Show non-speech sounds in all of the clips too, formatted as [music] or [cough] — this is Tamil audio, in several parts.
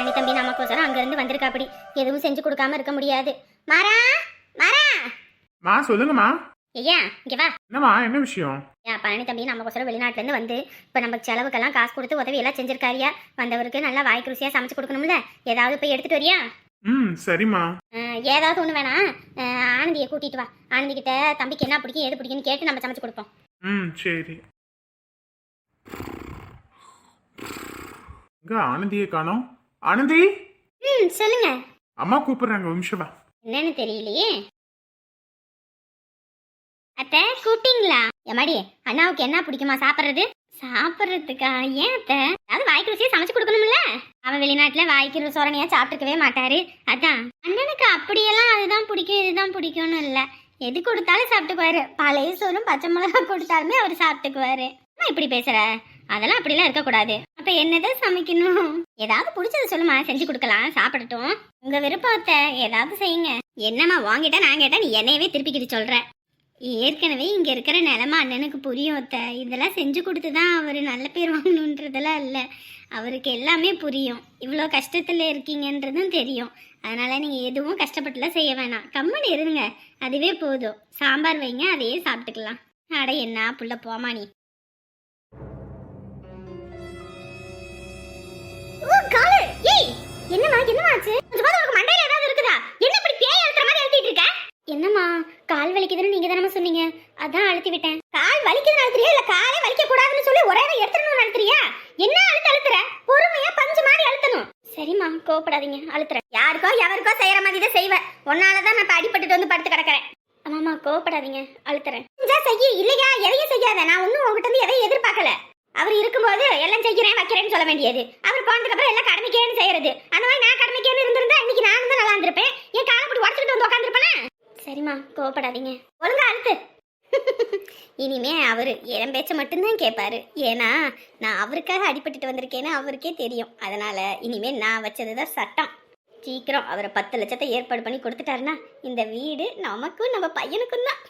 பழனி தம்பி நமக்கோசரம் அங்கிருந்து வந்திருக்கா அப்படி எதுவும் செஞ்சு கொடுக்காம இருக்க முடியாது. மாறா மாறா. மா சொல்லுங்கம்மா. ஐயா இங்க வா. என்னம்மா என்ன விஷயம்? ஏன் பழனி தம்பி நமக்கோசரம் வெளிநாட்டுல இருந்து வந்து இப்ப நம்ம செலவுக்கெல்லாம் காசு கொடுத்து உதவி எல்லாம் செஞ்சிருக்காரியா? வந்தவருக்கு நல்லா வாய்க்கு ருசியா சமைச்சு கொடுக்கணும்ல? ஏதாவது போய் எடுத்துட்டு வரியா? ம் சரிம்மா. ஏதாவது வேணாம். அஹ், ஆனந்தியை கூட்டிட்டு வா. ஆனந்தி கிட்ட தம்பிக்கு என்ன பிடிக்கும் எது பிடிக்கும்னு கேட்டு நம்ம சமைச்சு கொடுப்போம். ம் சரி. இங்க ஆனந்தியை காணோம்? ஆனந்தி? ம் சொல்லுங்க. அம்மா கூப்பிடுறாங்க ஒரு நிமிஷம் வா. என்னன்னு தெரியலையே. அத்தை கூப்பிட்டீங்களா? எம்மாடி அண்ணாவுக்கு என்ன பிடிக்குமா சாப்பிட்றது? சாப்பிட்றதுக்கா? ஏன் அத்தை? அதாவது வாய்க்கு ருசியா சமைச்சு கொடுக்கணும்ல? அவன் வெளிநாட்டுல வாய்க்கு சோரணையா சாப்பிட்டுக்கவே மாட்டாரு. அதான். அண்ணனுக்கு அப்படியெல்லாம் அதுதான் பிடிக்கும் இதுதான் பிடிக்கும்னு இல்ல. எது கொடுத்தாலும் சாப்பிட்டுக்குவாரு. பழைய சோறும் பச்சை மிளகா கொடுத்தாலுமே அவர் சாப்பிட்டுக்குவாரு. இப்படி பேசுற? அதெல்லாம் அப்படிலாம் இருக்கக்கூடாது. அப்ப என்னதான் சமைக்கணும்? ஏதாவது பிடிச்சத சொல்லுமா செஞ்சு கொடுக்கலாம் சாப்பிடட்டும். உங்க விருப்பத்தை ஏதாவது செய்யுங்க. என்னம்மா வாங்கிட்டா நான் கேட்டா நீ என்னையவே திருப்பிக்கிட்டு சொல்ற. ஏற்கனவே இங்க இருக்கிற நிலமா அண்ணனுக்கு புரியும் அத்த. இதெல்லாம் செஞ்சு கொடுத்து தான் அவர் நல்ல பேர் வாங்கணுன்றதெல்லாம் இல்லை. அவருக்கு எல்லாமே புரியும். இவ்வளோ கஷ்டத்தில் இருக்கீங்கன்றதும் தெரியும். அதனால நீங்கள் எதுவும் கஷ்டப்பட்டுலாம் செய்ய வேணாம். கம்மன் இருங்க. அதுவே போதும். சாம்பார் வைங்க அதையே சாப்பிட்டுக்கலாம். அட என்ன புள்ள போமா நீ. என்னம்மா என்னம்மா ஆச்சு? கொஞ்சம் பாத்து உனக்கு மண்டையில ஏதாவது இருக்குதா? என்ன இப்படி பேய் அழுத்துற மாதிரி அழுத்திட்டு இருக்க? என்னம்மா கால் வலிக்குதுன்னு நீங்க தானே சொன்னீங்க? அதான் அழுத்தி விட்டேன். கால் வலிக்குதுன்னு அழுத்துறியா? இல்ல காலே வலிக்க கூடாதுன்னு சொல்லி ஒரே எடுத்துடணும்னு அழுத்துறியா என்ன அழுத்து அழுத்துற? பொறுமையா பஞ்சு மாதிரி அழுத்தணும். சரிம்மா கோவப்படாதீங்க அழுத்துறேன். யாருக்கோ எவருக்கோ செய்யற மாதிரி தான் செய்வேன் உன்னாலதான் நான் இப்ப அடிபட்டுட்டு வந்து படுத்து கிடக்குறேன். ஆமாம்மா கோவப்படாதீங்க அழுத்துறேன். செஞ்சா செய்ய இல்லையா? எதையும் செய்யாத. நான் ஒன்னும் உங்ககிட்ட இருந்து எதையும் எதிர்பார்க்கல. அவர் இருக்கும்போது எல்லாம் செய்கிறேன் வைக்கிறேன்னு சொல்ல வேண்டியது. அவர் போனதுக்கு அப்புறம் எல்லாம் கடமைக்கேன்னு செய்யறது. அந்த மாதிரி நான் கடமைக்கேன்னு இருந்திருந்தா இன்னைக்கு நான் தான் நல்லா இருந்திருப்பேன். என் காலை போட்டு உடச்சிட்டு வந்து உட்காந்துருப்பேனே சரிம்மா கோவப்படாதீங்க. ஒழுங்கா அழுத்து. [laughs] இனிமே அவர் என் பேச்ச மட்டும்தான் கேட்பாரு. ஏன்னா நான் அவருக்காக அடிபட்டுட்டு வந்திருக்கேன்னு அவருக்கே தெரியும். அதனால இனிமே நான் வச்சது தான் சட்டம். சீக்கிரம் அவரை பத்து லட்சத்தை ஏற்பாடு பண்ணி கொடுத்துட்டாருன்னா இந்த வீடு நமக்கும் நம்ம பையனுக்கும் தான்.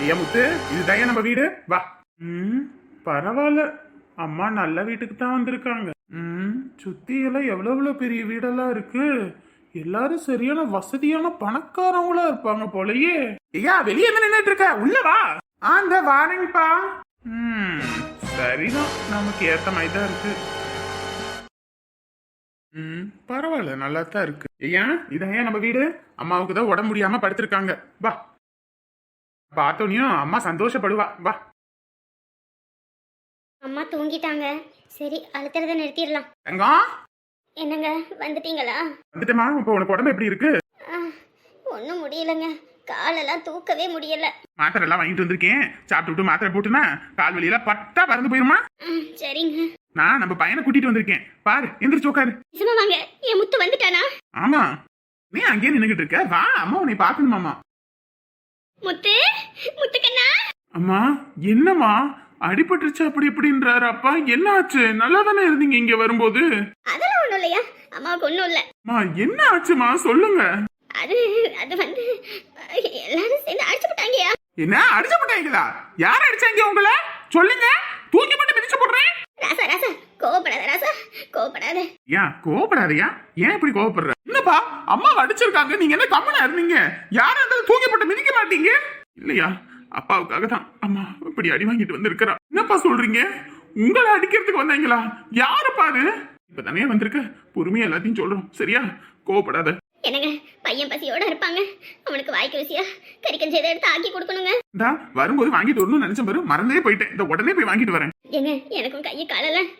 ஐயா முத்து? இதுதான் நம்ம வீடு? வா. ம் பரவாயில்ல. அம்மா நல்ல வீட்டுக்கு தான் வந்திருக்காங்க. ம் சுத்தி எல்லாம் எவ்வளவு எவ்வளோ பெரிய வீடெல்லாம் இருக்கு? எல்லாரும் சரியான வசதியான பணக்காரங்களா இருப்பாங்க போலயே. ஐயா வெளியே என்ன நின்னுட்டு இருக்க? உள்ள வா. ஆ இந்த ம் சரிதான். நமக்கு ஏத்த மாதிரி தான் இருக்கு. ம் பரவாயில்ல நல்லா தான் இருக்கு. ஐயா இதான் நம்ம வீடு? அம்மாவுக்கு தான் உடம்பு முடியாம படுத்திருக்காங்க. வா. பார்த்தோனியும் அம்மா சந்தோஷப்படுவா. வா. அம்மா தூங்கிட்டாங்க. சரி அழுத்துறத நிறுத்திடலாம். தங்கம்? என்னங்க வந்துட்டீங்களா? வந்துட்டேமா இப்போ உனக்கு உடம்பு எப்படி இருக்கு? ஒன்றும் முடியலங்க. காலெல்லாம் தூக்கவே முடியல. மாத்திரை எல்லாம் வாங்கிட்டு வந்திருக்கேன். சாப்பிட்டு மாத்திரை போட்டுனா கால் வலியில பட்டா பறந்து போயிருமா? சரிங்க. நான் நம்ம பையனை கூட்டிட்டு வந்திருக்கேன். பாரு எந்திரிச்சு உட்காரு நிஜமா வாங்க என் முத்து வந்துட்டானா? ஆமா. நீ அங்கேயே நின்னுகிட்டு இருக்க. வா அம்மா உன்னை பாக்கணுமாமா முத்து முத்துக்கண்ணா அம்மா என்னம்மா? அடிபட்டுருச்சு அப்படி இப்படின்றாரு. அப்பா என்ன ஆச்சு நல்லா தானே இருந்தீங்க இங்க வரும்போது? அதெல்லாம் ஒன்றும் இல்லையா? அம்மாவுக்கு ஒன்றும் இல்லை. அம்மா என்ன ஆச்சுமா சொல்லுங்க. அது அது வந்து எல்லாரும் சேர்ந்து அடிச்சு போட்டாங்கயா? என்ன? அடிச்சு போட்டாங்களா? யார் அடிச்சாங்க உங்களை? சொல்லுங்க. தூக்கி போட்டு மிதிச்சு போடுறேன். ராசா ராசா கோவப்படாத ராசா கோவப்படாத. ஏன் கோவப்படாதயா? ஏன் இப்படி கோவப்படுற? என்னப்பா அம்மா அடிச்சிருக்காங்க நீங்க என்ன கம்மனா இருந்தீங்க? யாரும் இருந்தாலும் தூக்கி போட்டு மிதிக்க மாட்டீங்க? இல்லையா? அப்பாவுக்காக தான். அம்மா இப்படி அடி வாங்கிட்டு வந்திருக்கிறா. என்னப்பா சொல்றீங்க? உங்களை அடிக்கிறதுக்கு வந்தாங்களா? யாரு பாரு இப்பதானே வந்திருக்க. பொறுமையா எல்லாத்தையும் சொல்றோம். சரியா? கோவப்படாத. என்னங்க பையன் பசியோட இருப்பாங்க. அவனுக்கு வாய்க்கு ருசியா கறிக்கஞ்சி எதை எடுத்து ஆக்கி கொடுக்கணுங்க. இந்தா வரும்போது வாங்கிட்டு வரணும்னு நினைச்ச பாரு. மறந்தே போயிட்டேன். இந்த உடனே போய் வாங்கிட்டு வரேன். ஏங்க எனக்கும் கையை காலெல்லாம்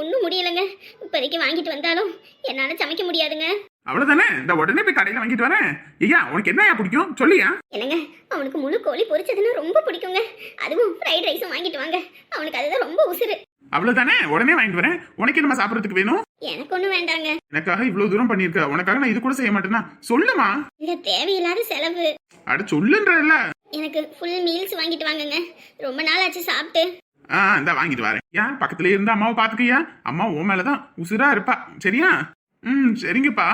ஒன்றும் முடியலைங்க. இப்போதைக்கு வாங்கிட்டு வந்தாலும் என்னால் சமைக்க முடியாதுங்க. அவ்வளவுதானே? இந்த உடனே போய் கடையில வாங்கிட்டு வரேன். ஐயா உனக்கு என்னயா பிடிக்கும்? சொல்லியா? என்னங்க அவனுக்கு முழு கோழி பொரிச்சதுன்னா ரொம்ப பிடிக்குங்க. அதுவும் ஃப்ரைட் ரைஸும் வாங்கிட்டு வாங்க. அவனுக்கு அதுதான் ரொம்ப உசுரு அவ்வளவுதானே? உடனே வாங்கிட்டு வரேன். உனக்கு என்ன சாப்பிடறதுக்கு வேணும்? எனக்கு ஒன்றும் வேண்டாங்க. எனக்காக இவ்வளவு தூரம் பண்ணிருக்க உனக்காக நான் இது கூட செய்ய மாட்டேனா? சொல்லுமா. இந்த தேவையில்லாத செலவு. அட சொல்லுன்றல எனக்கு ஃபுல் மீல்ஸ் வாங்கிட்டு வாங்கங்க. ரொம்ப நாள் ஆச்சு சாப்பிட்டு. ஆ இந்த வாங்கிட்டு வரேன். ஏன் பக்கத்துல இருந்து அம்மாவை பாத்துக்கியா அம்மா உன் மேலதான் உசுரா இருப்பா. சரியா? ம் சரிங்கப்பா.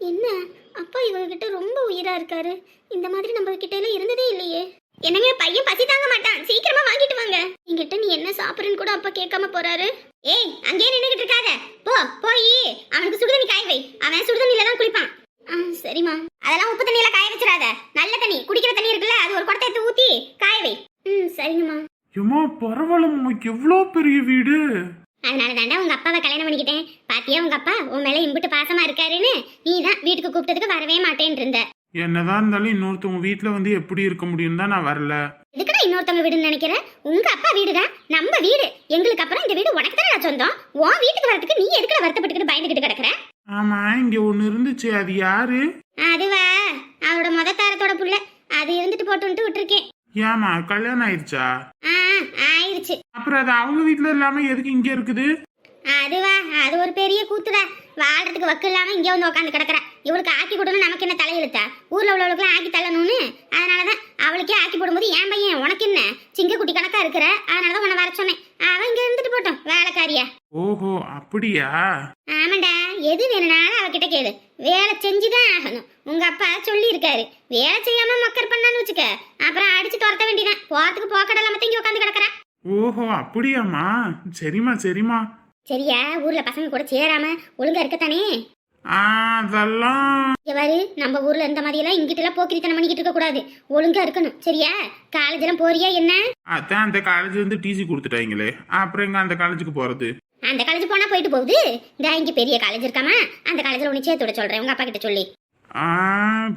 என்ன? அப்பா இவங்க கிட்ட ரொம்ப உயிரா இருக்காரு. இந்த மாதிரி நம்ம கிட்ட எல்லாம் இருந்ததே இல்லையே. என்னங்க பையன் பசி தாங்க மாட்டான். சீக்கிரமா வாங்கிட்டு வாங்க. என்கிட்ட நீ என்ன சாப்பிடுறன்னு கூட அப்பா கேட்காம போறாரு. ஏய் அங்கேயே நின்னுகிட்டு இருக்காத. போ போய். அவனுக்கு சுடுதண்ணி காய வை. அவன் சுடுதண்ணில தான் குளிப்பான். ஆ, சரிம்மா. அதெல்லாம் உப்பு தண்ணியில காய வச்சிடாத. நல்ல தண்ணி. குடிக்கிற தண்ணி இருக்குல்ல அது ஒரு குடத்தை எடுத்து ஊத்தி காய வை. ம் சரிங்கம்மா. ஏமா பரவாயில்லம்மா. எவ்வளோ பெரிய வீடு? அதனால தாண்டா உங்க அப்பாவை கல்யாணம் பண்ணிக்கிட்டேன். பாத்தியா உங்க அப்பா? உன் மேல இம்புட்டு பாசமா இருக்காருன்னு நீ தான் வீட்டுக்கு கூப்பிட்டதுக்கு வரவே மாட்டேன்னு இருந்த. என்னதான் இருந்தாலும் இன்னொருத்தவங்க வீட்டில் வந்து எப்படி இருக்க முடியும் தான் நான் வரல. எதுக்குடா இன்னொருத்தவங்க வீடுன்னு நினைக்கிற? உங்க அப்பா வீடுதான் நம்ம வீடு. எங்களுக்கு அப்புறம் இந்த வீடு உனக்கு தானே சொந்தம்? உன் வீட்டுக்கு வரதுக்கு நீ எதுக்குடா வருத்தப்பட்டுக்கிட்டு பயந்துகிட்டு கிடக்குற? ஆமா இங்க ஒன்று இருந்துச்சு. அது யாரு? அதுவா? அவரோட முத தாரத்தோட புள்ள. அது இருந்துட்டு போட்டுன்ட்டு விட்டுருக்கேன். ஏமா கல்யாணம் ஆயிடுச்சா? அப்புறம் அது அவங்க வீட்டில் இல்லாம எதுக்கு இங்க இருக்குது? அதுவா அது ஒரு பெரிய கூத்துடா வாழ்றதுக்கு வக்கு இல்லாம இங்க வந்து உட்காந்து கிடக்குற. இவளுக்கு ஆக்கி கொடுன்னு நமக்கு என்ன தலையெழுத்தா? ஊர்ல உள்ளவளுக்குலாம் ஆக்கி தள்ளணும்னு? அதனாலதான் அவளுக்கே ஆக்கி போடும்போது ஏன் பையன் உனக்கு என்ன? சிங்க குட்டி கணக்கா இருக்கிற? அதனாலதான் உன்னை வர சொன்னேன். அவன் இங்க இருந்துட்டு போட்டோம் வேலைக்காரியா. ஓஹோ அப்படியா? ஆமாண்டா எது வேணும்னாலும் அவகிட்ட கேளு. வேலை செஞ்சுதான் ஆகணும். உங்க அப்பா சொல்லி இருக்காரு வேலை செய்யாம மக்கர் பண்ணான்னு வச்சுக்க. அப்புறம் அடிச்சு துரத்த வேண்டியதான் போறதுக்கு போக்கடல மத்த இங்க உட்காந்து கிடக்குற. ஓஹோ அப்படியாம்மா. சரிம்மா சரிம்மா. சரியா? ஊர்ல பசங்க கூட சேராம ஒழுங்கா இருக்கத்தானே? அதெல்லாம். பாரு நம்ம ஊர்ல இந்த மாதிரி எல்லாம் இங்கிட்ட எல்லாம் போக்கிரித்தனம் பண்ணிக்கிட்டு இருக்க கூடாது. ஒழுங்கா இருக்கணும். சரியா? காலேஜ் எல்லாம் போறியா என்ன? அதான் அந்த காலேஜ் வந்து டிசி கொடுத்துட்டாங்களே அப்புறம் எங்க அந்த காலேஜுக்கு போறது? அந்த காலேஜ் போனா போயிட்டு போகுது. இந்த இங்க பெரிய காலேஜ் இருக்காமா? அந்த காலேஜ்ல உன்னை சேர்த்து விட சொல்றேன். உங்க அப்பா கிட்ட சொல்லி.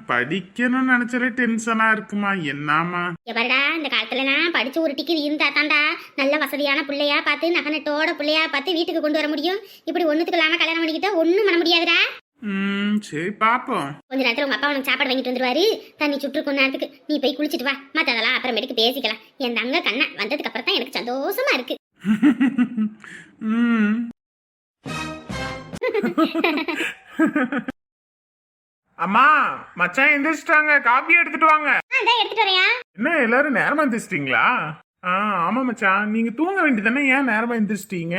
படிக்கணும்னு நினைச்சாலே டென்ஷனா இருக்குமா? என்னம்மா? இங்க பாருடா இந்த காலத்துல நான் படிச்சு ஒரு டிக்கெட் இருந்தா தாண்டா நல்ல வசதியான பிள்ளையா பார்த்து நகனட்டோட பிள்ளையா பார்த்து வீட்டுக்கு கொண்டு வர முடியும். இப்படி ஒண்ணுத்துக்கு இல்லாம கல்யாணம் பண்ணிக்கிட்டா ஒண்ணும் பண்ண முடியாதுடா. ம் சரி பாப்போம். கொஞ்ச நேரத்துல உங்க அப்பா உனக்கு சாப்பாடு வாங்கிட்டு வந்துருவாரு. தண்ணி சுற்று கொஞ்ச நேரத்துக்கு. நீ போய் குளிச்சிட்டு வா. மத்ததெல்லாம் அப்புறமேட்டுக்கு பேசிக்கலாம். என் தங்க கண்ணா வந்ததுக்கு அப்புறம் தான் எனக்கு சந்தோஷமா இருக்கு. [laughs] ம். [laughs] அம்மா மச்சான் எந்திரிச்சிட்டாங்க. காப்பி எடுத்துட்டு வாங்க. இந்தா எடுத்துட்டு வரையா? என்ன எல்லாரும் நேரமா எந்திரிச்சிட்டீங்களா? ஆ ஆமா மச்சான். நீங்க தூங்க வேண்டியதானே ஏன் நேரமா எந்திரிச்சிட்டீங்க?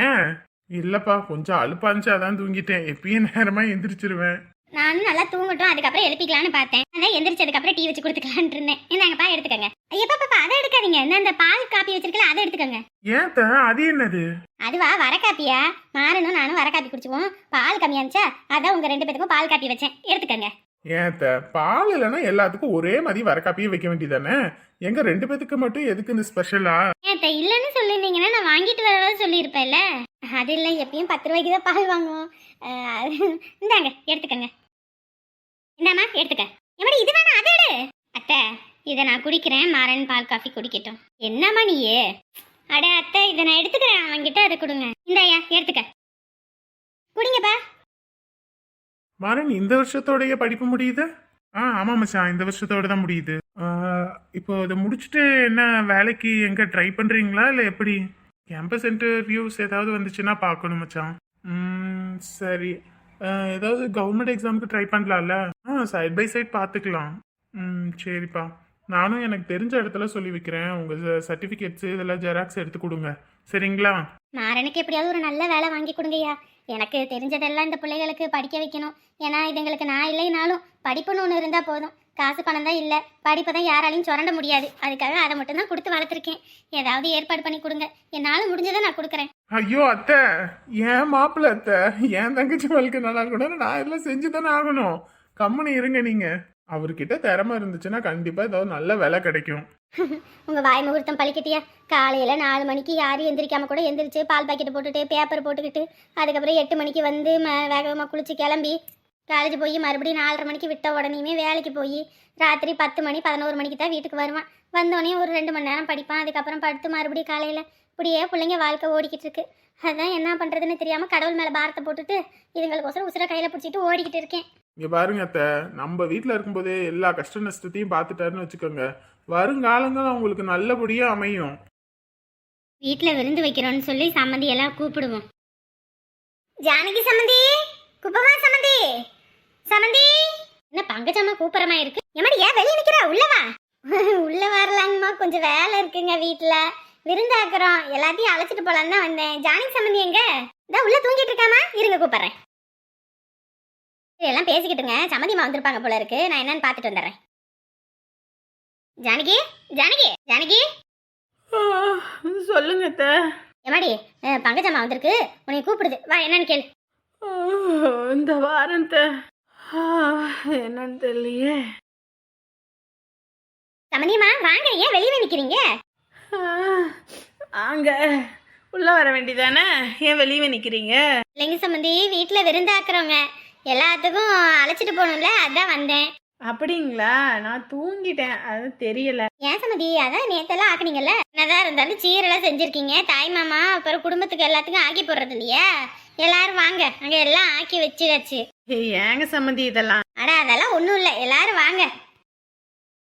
இல்லப்பா கொஞ்சம் அலுப்பா இருந்துச்சு அதான் தூங்கிட்டேன். எப்பயும் நேரமா எந்திரிச்சிருவேன். நானும் நல்லா தூங்கட்டும். அதுக்கப்புறம் எழுப்பிக்கலாம்னு பார்த்தேன். அதான் எந்திரிச்சதுக்கு அப்புறம் டீ வச்சு கொடுத்துக்கலான்னு இருந்தேன். இந்தாங்கப்பா எடுத்துக்கங்க. ஐயப்பா பாப்பா அதை எடுக்காதீங்க. இந்த அந்த பால் காப்பி வச்சிருக்கல அதை எடுத்துக்கங்க. ஏன் அது என்னது? அதுவா வர காப்பியா மாறனும் நானும் வர காப்பி குடிச்சுவோம் பால் கம்மியா இருந்துச்சா? அதான் உங்க ரெண்டு பேத்துக்கும் பால் காப்பி வச்சேன். எடுத்துக்கங்க. ஏன் த பால் இல்லைன்னா எல்லாத்துக்கும் ஒரே மாதிரி வரக்காப்பியே வைக்க வேண்டியதானே எங்க ரெண்டு பேத்துக்கு மட்டும் எதுக்கு இந்த ஸ்பெஷலா ஏத்த இல்லைன்னு சொல்லியிருந்தீங்கன்னா நான் வாங்கிட்டு வரதான் சொல்லியிருப்பேன்ல. அது இல்லை எப்பயும் பத்து ரூபாய்க்கு தான் பால் வாங்குவோம். அது- இந்தாங்க எடுத்துக்கங்க. இந்தாம்மா எடுத்துக்க. எப்படி இது வேணாம் அதை எடு. அத்தை இதை நான் குடிக்கிறேன். மாறன் பால் காஃபி குடிக்கட்டும். என்னம்மா நீயே? அட அத்தை இதை நான் எடுத்துக்கிறேன். அவன்கிட்ட அதை கொடுங்க. மாறன் இந்த வருஷத்தோடைய படிப்பு முடியுது? ஆ ஆமாம் மச்சான் இந்த வருஷத்தோட தான் முடியுது. இப்போ இதை முடிச்சுட்டு என்ன வேலைக்கு எங்கே ட்ரை பண்ணுறீங்களா இல்லை எப்படி? கேம்பஸ் இன்டர்வியூஸ் ஏதாவது வந்துச்சுன்னா பார்க்கணும் மச்சான் சரி. ஏதாவது கவர்மெண்ட் எக்ஸாமுக்கு ட்ரை பண்ணலாம்ல? ஆ சைட் பை சைட் பார்த்துக்கலாம். ம் சரிப்பா. நானும் எனக்கு தெரிஞ்ச இடத்துல சொல்லி வைக்கிறேன். உங்கள் சர்டிஃபிகேட்ஸு இதெல்லாம் ஜெராக்ஸ் எடுத்து கொடுங்க. சரிங்களா? மாறனுக்கு எப்படியாவது ஒரு நல்ல வேலை வாங்கி கொடுங்கய்யா. எனக்கு தெரிஞ்சதெல்லாம் இந்த பிள்ளைகளுக்கு படிக்க வைக்கணும். ஏன்னா இதுங்களுக்கு நான் இல்லைனாலும் படிப்புன்னு ஒன்று இருந்தால் போதும். காசு பணம் தான் இல்லை. படிப்பை தான் யாராலையும் சுரண்ட முடியாது. அதுக்காக அதை மட்டும் தான் கொடுத்து வளர்த்துருக்கேன். ஏதாவது ஏற்பாடு பண்ணி கொடுங்க. என்னால் முடிஞ்சதை நான் கொடுக்குறேன். ஐயோ அத்தை! ஏன் மாப்பிள்ள அத்தை? என் தங்கச்சி வாழ்க்கை நல்லா இருக்கணும்னு நான் எல்லாம் செஞ்சு தானே ஆகணும். கம்முனு இருங்க நீங்க. அவர்கிட்ட திறமை இருந்துச்சுன்னா கண்டிப்பா ஏதாவது நல்ல விலை கிடைக்கும். உங்கள் வாய் முகூர்த்தம் பழிக்கட்டியா? காலையில் நாலு மணிக்கு யாரும் எந்திரிக்காம கூட எந்திரிச்சு பால் பாக்கெட் போட்டுட்டு பேப்பர் போட்டுக்கிட்டு அதுக்கப்புறம் எட்டு மணிக்கு வந்து ம வேகமாக குளிச்சு கிளம்பி காலேஜ் போய் மறுபடியும் நாலரை மணிக்கு விட்ட உடனேயுமே வேலைக்கு போய் ராத்திரி பத்து மணி பதினோரு மணிக்கு தான் வீட்டுக்கு வருவான். வந்தோடனே ஒரு ரெண்டு மணி நேரம் படிப்பான். அதுக்கப்புறம் படுத்து மறுபடியும் காலையில் இப்படியே பிள்ளைங்க வாழ்க்கை ஓடிக்கிட்டு இருக்கு. அதான் என்ன பண்ணுறதுன்னு தெரியாமல் கடவுள் மேலே பாரத்தை போட்டுட்டு இதுங்களுக்கோசரம் உசுரை கையில் பிடிச்சிட்டு ஓடிக்கிட்டு இருக்கேன். இங்க பாருங்க அத்த நம்ம வீட்டில் இருக்கும்போதே எல்லா கஷ்ட நஷ்டத்தையும் பார்த்துட்டாருன்னு வச்சுக்கோங்க. வருங்காலங்கள் அவங்களுக்கு நல்லபடியா அமையும். வீட்டில் விருந்து வைக்கிறோன்னு சொல்லி சம்மந்தி எல்லாம் கூப்பிடுவோம். ஜானகி சம்மந்தி குப்பமா சம்மந்தி? சம்மந்தி என்ன பங்கஜம்மா கூப்பிடறமா இருக்கு? எம்மாடி ஏன் வெளியே நிக்கிறா? உள்ள வா. [laughs] உள்ள வரலாங்கம்மா கொஞ்சம் வேலை இருக்குங்க வீட்டில் விருந்தாக்குறோம் எல்லாத்தையும் அழைச்சிட்டு போலான்னு தான் வந்தேன். ஜானகி சம்மந்தி எங்க? இதான் உள்ள தூங்கிட்டு இருக்காமா இருங்க கூப்பிடுறேன். எல்லாம் பேசிக்கிட்டுங்க. சம்மந்திமா வந்திருப்பாங்க போல இருக்கு. நான் என்னன்னு பார்த்துட்டு வந்துடுறேன். ஜானகி? ஜானகி? ஜானகி? சொல்லுங்க அத்தை. அஹ், பங்கஜம்மா வந்திருக்கு. உன்னை கூப்பிடுது. வா என்னன்னு கேளு. இந்த வாரம் என்னன்னு தெரியலையே. சமந்தியம்மா வாங்க. ஏன் வெளியே நிக்கிறீங்க? ஆ, அங்க உள்ள வர வேண்டியதானே? ஏன் வெளியே நிக்கிறீங்க? இல்லைங்க சம்மந்தி. வீட்டுல விருந்தாக்குறவங்க. எல்லாத்துக்கும் அழைச்சிட்டு போகணும்ல அதான் வந்தேன். அப்படிங்களா? நான் தூங்கிட்டேன். அது தெரியல. ஏன் சம்மந்தி அதான் நேத்தெல்லாம் ஆக்குனீங்கல்ல. என்னதான் இருந்தாலும் சீரெல்லாம் செஞ்சிருக்கீங்க. தாய் மாமா அப்புறம் குடும்பத்துக்கு எல்லாத்துக்கும் ஆக்கி போடுறது இல்லையா? எல்லாரும் வாங்க. அங்க எல்லாம் ஆக்கி வச்சுடாச்சு ஏங்க சம்மந்தி இதெல்லாம்? அட அதெல்லாம் ஒண்ணும் இல்ல. எல்லாரும் வாங்க.